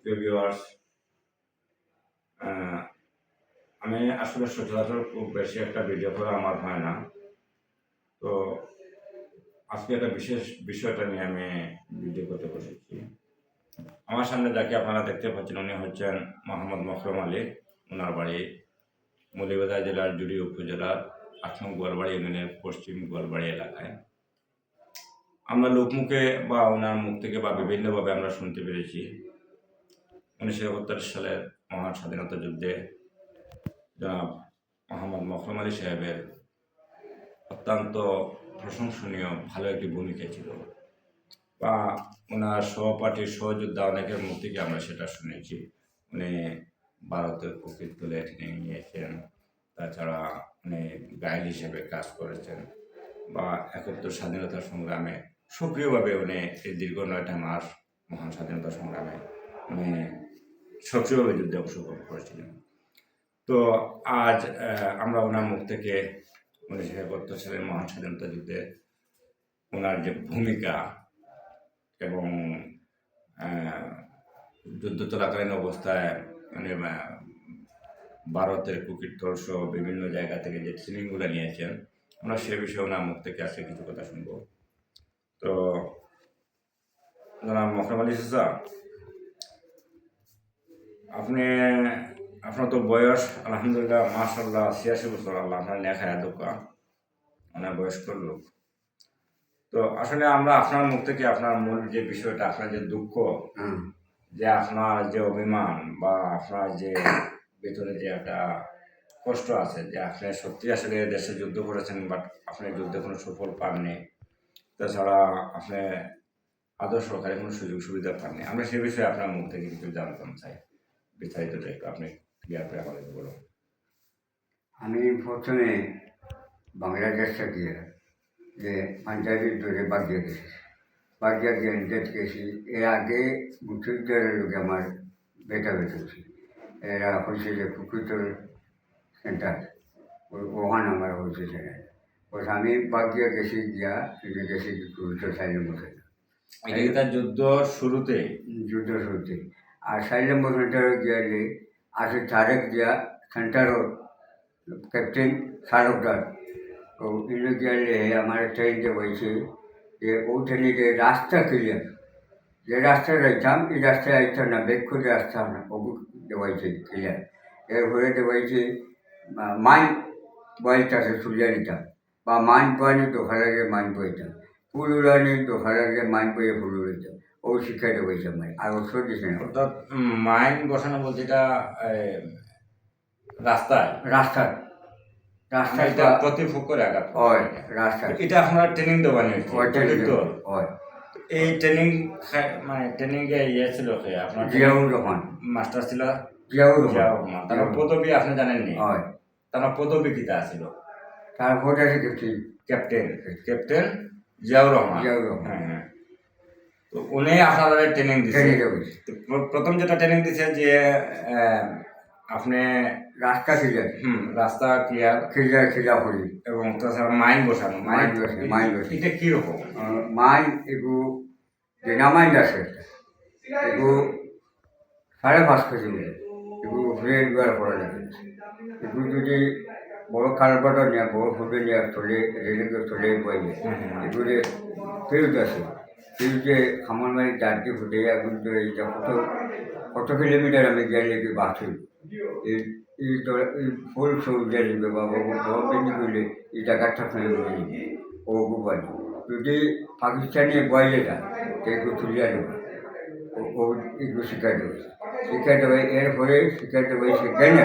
প্রিয় ভিউয়ার্স আমি আসলে সচরাচর খুব বেশি একটা ভিডিও করা আমার হয় না। তো আজকে একটা বিশেষ বিষয়টা নিয়ে আমি ভিডিও করতে বসেছি। আমার সামনে যাকে আপনারা দেখতে পাচ্ছেন, উনি হচ্ছেন মোহাম্মদ মখরম আলী। ওনার বাড়ি মৌলিবাজার জেলার জুড়ি উপজেলার নং গোয়ালবাড়ি ইউনিয়নের পশ্চিম গোয়ালবাড়ি এলাকায়। আমরা লোকমুখে বা ওনার মুখ থেকে বা বিভিন্নভাবে আমরা শুনতে পেরেছি। উনিশশো একাত্তর সালের মহান স্বাধীনতা যুদ্ধে জনাব মোহাম্মদ মখরম আলী সাহেবের অত্যন্ত প্রশংসনীয় ভালো একটি ভূমিকা ছিল। বা ওনার সহপাঠীর সহযোদ্ধা অনেকের মুখ থেকে আমরা সেটা শুনেছি। উনি ভারতের প্রকৃত দলে ট্রেনিং নিয়েছেন। তাছাড়া উনি গাইড হিসেবে কাজ করেছেন বা একাত্তর স্বাধীনতা সংগ্রামে সক্রিয়ভাবে উনি এই দীর্ঘ নয়টা মাস মহান স্বাধীনতা সংগ্রামে উনি সক্রিয়ভাবে যুদ্ধে অংশগ্রহণ করেছিলেন। তো আজ আমরা ওনার মুখ থেকে উনিশশো একাত্তর সালের মহান স্বাধীনতা যুদ্ধে ওনার যে ভূমিকা এবং যুদ্ধ চলাকালীন অবস্থায় মানে ভারতের কুকিরতল সহ বিভিন্ন জায়গা থেকে যে ট্রেনিংগুলো নিয়েছেন, আমরা সে বিষয়ে ওনার মুখ থেকে আজকে কিছু কথা শুনব। তো, জনাব মহরম আলী আপনি আপনার তো বয়স আলহামদুলিল্লাহ মাসাল্লাহ ছিয়াশি বছর আল্লাহ আপনার লেখায় দোকা অনেক বয়স্ক লোক। তো আসলে আমরা আপনার মুখ থেকে আপনার মূল যে বিষয়টা আপনার যে দুঃখ যে আপনার যে অভিমান বা আপনার যে ভিতরে যে একটা কষ্ট আছে যে আপনি সত্যি আসলে দেশে যুদ্ধ করেছেন বাট আপনি যুদ্ধে কোনো সুফল পাননি। তাছাড়া আপনি আদর্শ সরকারি কোনো সুযোগ সুবিধা পাননি। আমরা সে বিষয়ে আপনার মুখ থেকে কিছু জানতাম চাই। বিস্তারিতটা একটু আপনি ক্লিয়ার করে আমাদেরকে বলুন। আমি প্রথমে বাংলাদেশ থেকে যে পাঞ্জাবির দৌড়ে বাগিয়ে গেছি। বাগিয়ে গিয়ে ডেট গেছি। এর আগে মুক্তিযুদ্ধের লোক আমার বেটা বেঁচেছি এরা হয়েছে যে কুকুতর সেন্টার। ওখান আমার হয়েছে সেখানে। ওই আমি বাগিয়ে গেছি গিয়া গেছি কুকুতর সাইলের মধ্যে যুদ্ধ শুরুতে? যুদ্ধ শুরুতে। আর সাইলেম সেন্টারে গিয়ে আছে তারেক দিয়া সেন্টারও ক্যাপ্টেন শাহরুখদার তো ইনো গিয়ে আমার ট্রেনতে বলছে যে ও ট্রেনে রাস্তা ক্লিয়ার যে রাস্তায় যাইতাম, এই রাস্তায় আইতাম না বেগ করে রাস্তা না ওগু দেওয়াইছে ক্লিয়ার এরপরে দেওয়াইছে মাইন বয়টাছে তুলিয়া নিতাম বা মাইন বয়ানি দোকা লাগে মাইন বইতাম ফুল উড়ানি দোকা লাগে মাইন বইয়ে ফুল উড়াইতাম ও শিক্ষা দেওয়াইছে আমার আর ওষুধ দিছে না। অর্থাৎ মাইন বসানো বলতে এটা রাস্তায়? রাস্তার আমরা এটা রাস্তাটা প্রতিফুক আঘাত হয় রাস্তা এটা আপনারা ট্রেনিং দেওয়া নিয়েছে হয় এই ট্রেনিং মানে ট্রেনিং এ ইয়ে ছিল কে? আপনার জিয়াউর রহমান। মাস্টার ছিল? জিয়াউর রহমান। তার পদবি আপনি জানেননি? হয়। তার পদবি কিতা ছিল তারপরে দেখছি ক্যাপ্টেন ক্যাপ্টেন জিয়াউর রহমান। জিয়াউর রহমান। হ্যাঁ হ্যাঁ। তো উনি আপনাদের ট্রেনিং তো প্রথম যেটা ট্রেনিং দিছে যে আপনি রাস্তা ক্লিয়ার হুম রাস্তা ক্লিয়ার ক্লিয়ার ক্লিয়ার করি। এবং তাছাড়া মাইন বসানো। মাইন বসানো, মাইন বসানো। এটা কীরকম মাইন এগু দেনা মাইন আছে এগু সাড়ে পাঁচ কেজি এগু ঘুরে দুয়ার করা লাগে। এগু যদি বড় কারবারটা নিয়ে বড় ফুটে নিয়ে চলে রেলিংয়ে চলে বই এগুলি ফেরত আছে ফেরুতে খামার মারি চারটি ফুটে এখন তো এইটা কত কত কিলোমিটার আমি গেলে কি বাস এই এই তো- এই ফুল সব গেলে বাবা বড় এই টাকাটা ফেলে বলে ও গুবাই যদি পাকিস্তানি বয়লে যায়, তো একটু তুলিয়া দেবে। ও একটু শিখাই দেবে। শিখাই দেবে, এরপরে শিখাই দেবে সে জ্ঞানে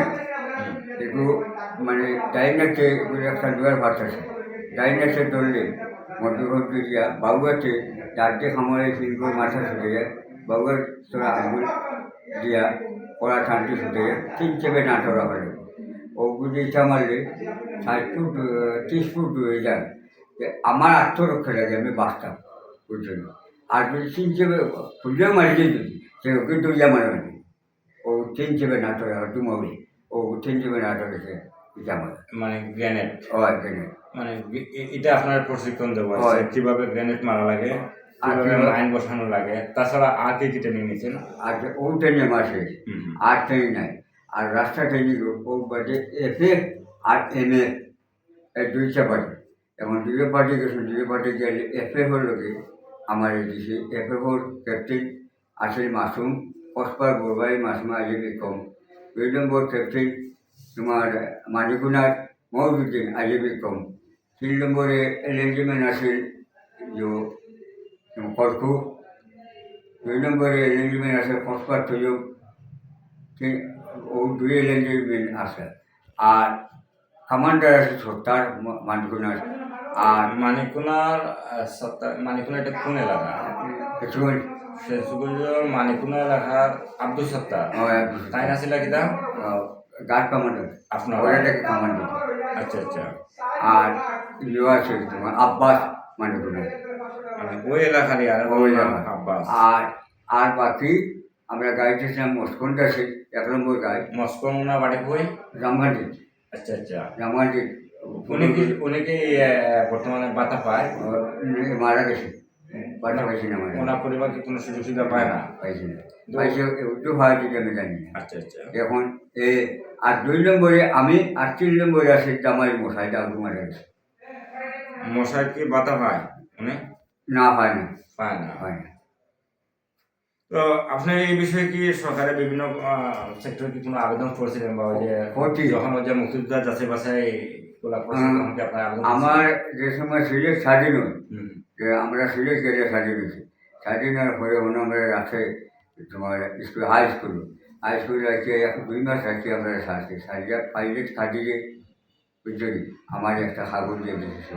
একটু মানে এগুলো একটা দুয়ার ভাত আছে। ডাইনাতে ধরলে মধ্যবর্তী দিয়া বাবুয়াতে চারটে খামারে ফিরগুলো মাথা ছুটে যায়। বাবুয়ার তোরা আঙুল দিয়া কড়া ঠান্ডি ছুটে যায়। তিন চেপে নাটো রাখা ও ওগুলি ইচ্ছা মারলে ষাট ফুট ত্রিশ ফুট হয়ে যায় আমার আত্মরক্ষা লাগে, আমি বাঁচতাম। ওই জন্য আর যদি তিন চেপে খুঁজে মারি যদি, সে ওকে দরিয়া মারবে ও তিন চেপে নাটো রাখা ডুমাবে ও তিন চেপে নাটো রেখে মানে গ্রেনেড ও একদিনে মানে এটা আপনার প্রশিক্ষণ দেওয়া। আছে কীভাবে গ্রেনেড মারা লাগে কীভাবে কিভাবে- বসানো লাগে। তাছাড়া আর কি কি ট্রেনিং নিয়েছেন? আর ওই ট্রেনে মাসে। আর ট্রেন নাই। আর রাস্তা ট্রেনিং ও বাজে F A R M A এই দুইটা পার্টি এখন দুইটা পার্টি গেছে দুইটা পার্টি গেলে এফ এ হল কি? আমার এই দিছে এফ এ হল ক্যাপ্টেন আসিল মাসুম পসপার বরবাই মাসমা আজবি কম দুই নম্বর ক্যাপ্টেন তোমার মানিকুনার মহজুদ্দিন আজবি কম তিন নম্বরে এলিজিমেন্ট আসিল যে কলকু দুই নম্বরে এলিজিমেন্ট আছে তৈয়ব। ঠিক ও দুই এলিজিমেন্ট আছে। আর কমান্ডার আছে সত্তার মানিকুনার আর মানিকুনার আহ, সত্তা- মানিকুনা এটা কোন এলাকা? মানিকুনা এলাকার আব্দুল সত্তার। তাই না ছিল কিতা গার্ড কমান্ডার আপনার ওটাকে কমান্ডার আচ্ছা আচ্ছা। আর ইয়ে আছে তোমার আব্বাস মানে ওই এলাকারই আর ওই আব্বাস। আর আর বাকি আমরা গাড়িতে ছিলাম মস্কনটা আছে এক নম্বর গাড়ি মস্কো মুনা বাড়ি কই? রামগান্ডি আচ্ছা আচ্ছা। রামগান্ডি উনি কি উনি কি বর্তমানে বাতা পায়? মারা গেছে। বাটা পাইছি না মারা ওনার পরিবার কি কোনো সুযোগ সুবিধা পায় না? পাইছি না। পাইছে একটু হয় যদি আমি জানি আচ্ছা আচ্ছা। এখন এ আর দুই নম্বরে আমি আর তিন নম্বরে আছে জামাই মশাই ডাকু মারা গেছে। মশাই কি বাতা পায় উনি? না হয় না। পায় না। হয় না। তো আপনি এই বিষয়ে কি সরকারের বিভিন্ন সেক্টরে কি কোনো আবেদন করেছিলেন বা যে। যখন ওই যে মুক্তিযোদ্ধা যাচাই বাছাই আমার যে সময় সিলেট স্বাধীন হয় যে আমরা সিলেট গেলে স্বাধীন হয়েছি। স্বাধীন হওয়ার পরে আমরা রাখে তোমার school high school high school আছে এখন দুই মাস আছে আমরা সারছি সারিয়া পাইলেট কাটিয়ে বুঝলি, আমার একটা হাগর দিয়ে দিয়েছে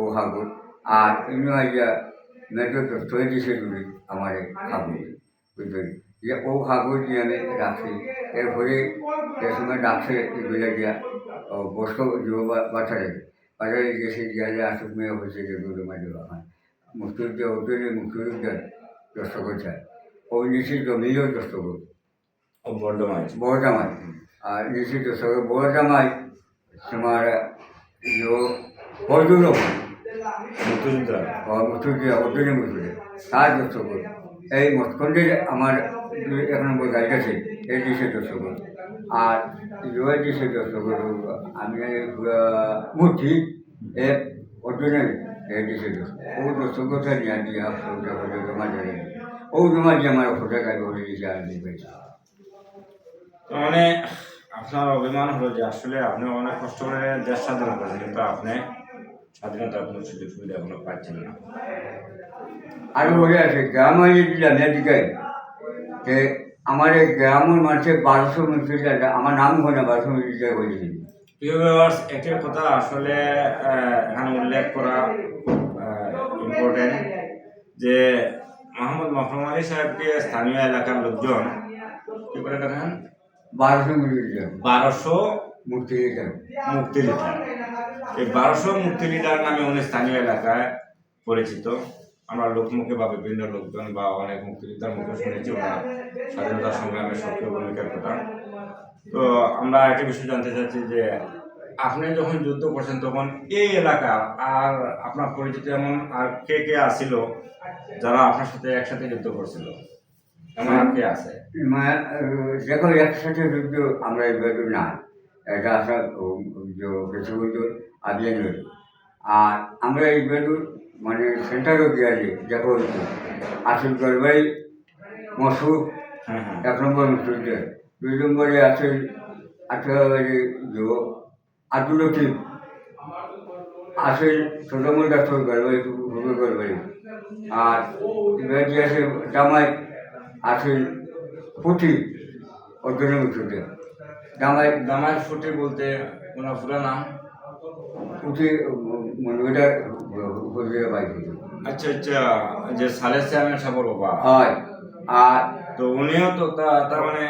ও হাগর, আর এমনি আইয়া মেট্রো তৈরি দিয়েছে দূরে আমার হাগর, বুঝলি? যে ও হাগর দিয়ে আমি রাখছি। এরপরে যে সময় ডাকছে এগুলো ও বস্ক যুব বাচ্চারে বাজারে গেছে, গিয়ে আসুক, মেয়ে হয়েছে, যে দূরে মাঝে বাগান মুক্তিযুদ্ধ ওদের মুক্তিযুদ্ধের দর্শক চায় ওই নিশ্চিত জমিও দর্শক ও বর্ধমান বড় আর নিশ্চিত দর্শক বড় জামাই তোমার হজুর মুক্তিযোদ্ধা। মুক্তিযুদ্ধ ওদের মুক্তিযুদ্ধ। তার দর্শক এই মৎখণ্ডের আমার এক নম্বর গাড়ি আছে এই দিশে দর্শক আর ইউএর দিশে দর্শক আমি মূর্তি এ অর্জুনের এই দিশে দর্শক। ও দর্শকতা নিয়ে দিয়ে করে জমা দিয়ে। আমার ফোটা গাড়ি বলে দিয়েছে আর মানে আপনার অভিমান হলো যে আসলে আপনি অনেক কষ্ট করে দেশ স্বাধীন করেছেন কিন্তু আপনি স্বাধীনতার কোনো সুযোগ সুবিধা এখনও পাচ্ছেন না। আরও বলে আছে গ্রাম দিলাম যে আমার এই গ্রামের মানুষের বারোশো মিটার আমার নাম হয় না বারোশো মিটার বলেছি। প্রিয় ভিউয়ার্স একটি কথা আসলে এখানে উল্লেখ করা ইম্পর্টেন্ট যে মোহাম্মদ মহরম আলী সাহেবকে স্থানীয় এলাকার লোকজন কি করে দেখেন? বারোশো মিটার বারোশো মূর্তি দিলাম মুক্তি লিটার এই বারোশো মুক্তি লিটার নামে উনি স্থানীয় এলাকায় পরিচিত। আমরা লোকমুখে বা বিভিন্ন লোকজন বা অনেক মুক্তিযোদ্ধার মুখে শুনেছি ওনার স্বাধীনতা সংগ্রামে সক্রিয় ভূমিকার কথা তো আমরা একটা বিষয় জানতে চাচ্ছি যে আপনি যখন যুদ্ধ করছেন তখন এই এলাকা আর আপনার পরিচিত এমন আর কে কে আসিল যারা আপনার সাথে একসাথে যুদ্ধ করছিল? আছে। দেখো একসাথে যুদ্ধ আমরা এবার না এটা আসা যে কিছু কিছু আদিয়ে নয় আর আমরা এই বেদুর মানে সেন্টারও গিয়েছি দেখো আসল গড়বাই মসুর হ্যাঁ হ্যাঁ। এক নম্বর মুক্তিযুদ্ধ দুই নম্বরে আছে আঠারো যে আব্দুল লতিফ আছে ছোটমূল ডাক্তার গড়বাই হুবু গড়বাই আর এবার আছে জামাই আছে পুঁথি অর্জুনের মুক্তিযুদ্ধ জামাই দামায় ফুটে বলতে ওনার পুরো নাম? পুঁথি মন্দিরটা হুজুরে পাইছিল আচ্ছা আচ্ছা যে সালেহ সাহেবের সাবর বাবা। হয়। আর তো উনিও তো তার মানে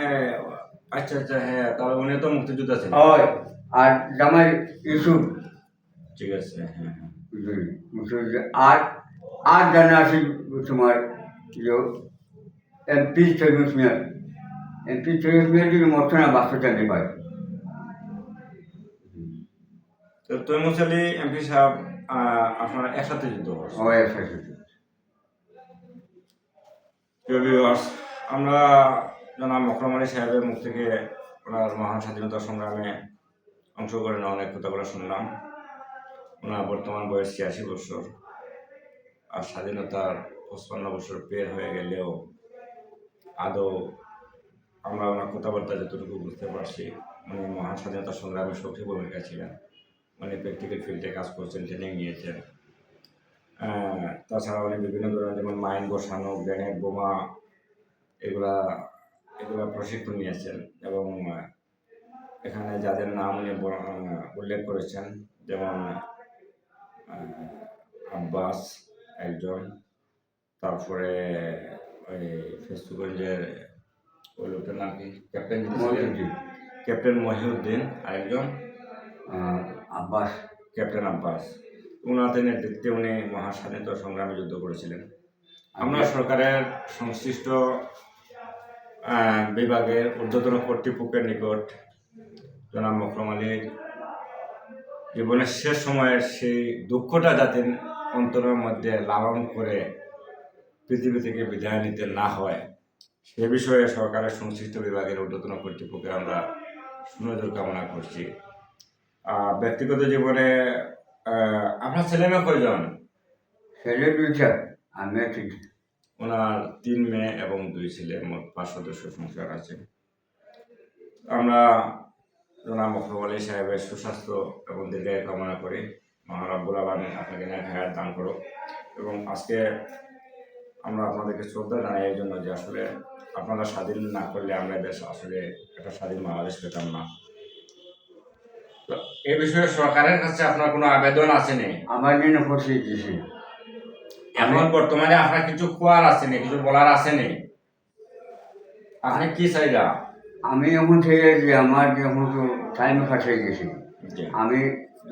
আচ্ছা আচ্ছা হ্যাঁ তাহলে উনিও তো মুক্তিযোদ্ধা ছিলেন। হয়। আর জামাই ইউসুফ। ঠিক আছে হ্যাঁ হ্যাঁ। আর আর জানা আছে তোমার যে এমপি চৌবিশ মিনিট এমপি চৌবিশ মিনিট যদি মতো না বাস্তব জানতে পারে তো তৈমুস আলী এমপি সাহেব আপনার একসাথে যুদ্ধ করছে হয় একসাথে প্রিয় আমরা জনাব মকরম আলী সাহেবের মুখ থেকে ওনার মহান স্বাধীনতা সংগ্রামে অংশগ্রহণের অনেক কথাগুলো শুনলাম। ওনার বর্তমান বয়স ছিয়াশি বছর আর স্বাধীনতার পঁচপান্ন বছর পের হয়ে গেলেও আদৌ আমরা ওনার কথাবার্তা যতটুকু বুঝতে পারছি, উনি মহান স্বাধীনতা সংগ্রামে সক্রিয় ভূমিকা ছিলেন উনি প্র্যাকটিক্যাল ফিল্ডে কাজ করছেন ট্রেনিং নিয়েছেন। তাছাড়া উনি বিভিন্ন ধরনের যেমন মাইন বসানো, গ্রেনেড বোমা, এগুলা এগুলা প্রশিক্ষণ নিয়েছেন এবং এখানে যাদের নাম উনি উল্লেখ করেছেন, যেমন আব্বাস একজন, তারপরে ওই ফেসবুকের ওই লোকটার নাম কি? ক্যাপ্টেন মহিউদ্দিন। ক্যাপ্টেন মহিউদ্দিন আরেকজন আব্বাস ক্যাপ্টেন আব্বাস। উনাদের নেতৃত্বে উনি মহাস্বাধীনতা সংগ্রামে যুদ্ধ করেছিলেন। আমরা সরকারের সংশ্লিষ্ট বিভাগের ঊর্ধ্বতন কর্তৃপক্ষের নিকট জনাব মকরম আলীর জীবনের শেষ সময়ের সেই দুঃখটা যাতে অন্তরের মধ্যে লালন করে পৃথিবী থেকে বিদায় নিতে না হয় সে বিষয়ে সরকারের সংশ্লিষ্ট বিভাগের ঊর্ধ্বতন কর্তৃপক্ষের আমরা সুনজর কামনা করছি। ব্যক্তিগত জীবনে আপনার ছেলে মেয়ে কয়জন? ছেলে দুইটা আমি ওনার তিন মেয়ে এবং দুই ছেলে মোট পাঁচ সদস্য সংসার আছে। আমরা জনাব মখরম আলী সাহেবের সুস্বাস্থ্য এবং দীর্ঘায়ু কামনা করি। মহারাব্বুল আলমী আপনাকে ন্যায় হায়াত দান করো এবং আজকে আমরা আপনাদেরকে শ্রদ্ধা জানাই এই জন্য যে আসলে আপনারা স্বাধীন না করলে আমরা দেশ আসলে একটা স্বাধীন বাংলাদেশ পেতাম না। এই বিষয়ে সরকারের কাছে আপনার কোনো আবেদন আছে নেই আমার জন্য ফসি দিয়েছি। এখন বর্তমানে আপনার কিছু খোয়ার আছে নি কিছু বলার আছে নি? আপনি কি চাইলা? আমি এখন থেকে যে আমার যখন তো টাইম কাছে গেছি। আমি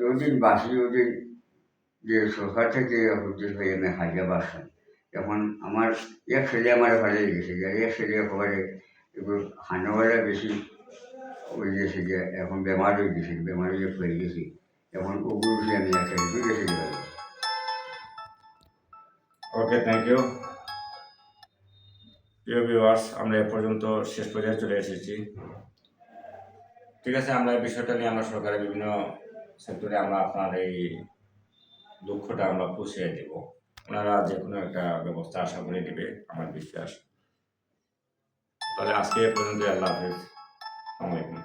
যদি বাসি যদি যে সরকার থেকে হয়ে আমি হাজিয়া বাসতাম এখন আমার এক ছেলে আমার ভালো গেছে এক ছেলে একেবারে এগুলো হানাওয়ালা বেশি হয়ে গেছে যে এখন বেমার হয়ে গেছে বেমার হয়ে হয়ে গেছি, এখন ওগুলো আমি একটা গেছি ওকে থ্যাংক ইউ প্রিয় ভিউয়ার্স আমরা এ পর্যন্ত শেষ পর্যায়ে চলে এসেছি। ঠিক আছে, আমরা এই বিষয়টা নিয়ে আমরা সরকারের বিভিন্ন সেক্টরে আমরা আপনার এই দুঃখটা আমরা পুষিয়ে দেব। ওনারা যে কোনো একটা ব্যবস্থা আশা করে নেবে, আমার বিশ্বাস। তাহলে আজকে পর্যন্ত আল্লাহ হাফিজ। আসসালামু আলাইকুম।